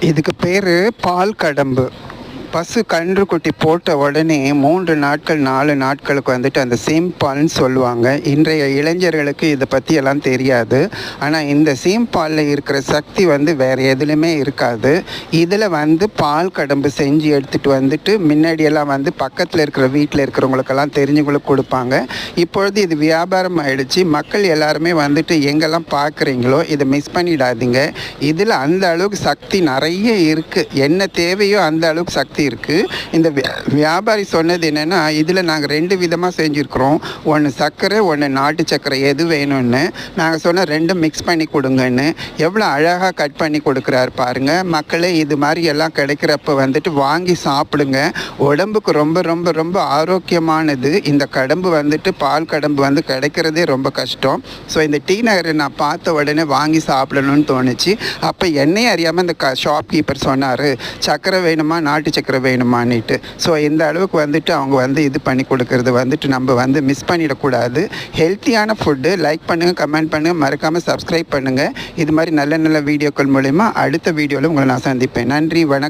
இதுக்கு பேர் பால் கடம்பு. பசு கன்று குட்டி போட்ட உடனே மூன்று நாட்கள் நாலு நாட்களுக்கு வந்துட்டு அந்த சீம்பால்னு சொல்லுவாங்க. இன்றைய இளைஞர்களுக்கு இதை பற்றி எல்லாம் தெரியாது. ஆனால் இந்த சீம்பாலில் இருக்கிற சக்தி வந்து வேறு எதுலையுமே இருக்காது. இதில் வந்து பால் கடம்பு செஞ்சு எடுத்துகிட்டு வந்துட்டு முன்னாடியெல்லாம் வந்து பக்கத்தில் இருக்கிற வீட்டில் இருக்கிறவங்களுக்கெல்லாம் தெரிஞ்சவங்களுக்கு கொடுப்பாங்க. இப்பொழுது இது வியாபாரம் ஆயிடுச்சு. மக்கள் எல்லாருமே வந்துட்டு எங்கெல்லாம் பார்க்குறீங்களோ இதை மிஸ் பண்ணிடாதீங்க. இதில் அந்த அளவுக்கு சக்தி நிறைய இருக்குது என்ன தேவையோ அந்த அளவுக்கு சக்தி இருக்குது இந்த வியாபாரி சொன்னது என்னென்னா இதில் நாங்கள் ரெண்டு விதமாக செஞ்சுருக்குறோம். ஒன்று சர்க்கரை ஒன்று நாட்டு சர்க்கரை எது வேணும்னு. நாங்கள் சொன்ன ரெண்டும் மிக்ஸ் பண்ணி கொடுங்கன்னு. எவ்வளோ அழகாக கட் பண்ணி கொடுக்குறாரு பாருங்க. மக்களே இது மாதிரி எல்லாம் கிடைக்கிறப்ப வந்துட்டு வாங்கி சாப்பிடுங்க. உடம்புக்கு ரொம்ப ரொம்ப ரொம்ப ஆரோக்கியமானது. இந்த கடம்பு வந்துட்டு பால் கடம்பு வந்து கிடைக்கிறதே ரொம்ப கஷ்டம். ஸோ இந்த டீ நகரை நான் பார்த்த உடனே வாங்கி சாப்பிடணும்னு தோணுச்சு. அப்போ என்னையே அறியாமல் இந்த க ஷாப்கீப்பர் சொன்னார் சர்க்கரை வேணுமா? நாட்டு சீக்கிரம் வேணுமான்னுட்டு. ஸோ இந்த அளவுக்கு வந்துட்டு அவங்க வந்து இது பண்ணி கொடுக்கறது வந்துட்டு நம்ம வந்து மிஸ் பண்ணிடக்கூடாது. ஹெல்த்தியான ஃபுட்டு லைக் பண்ணுங்கள் கமெண்ட் பண்ணுங்கள் மறக்காமல் சப்ஸ்கிரைப் பண்ணுங்கள் இது மாதிரி நல்ல நல்ல வீடியோக்கள் மூலிமா அடுத்த வீடியோவில் உங்களை நான் சந்திப்பேன். நன்றி வணக்கம்.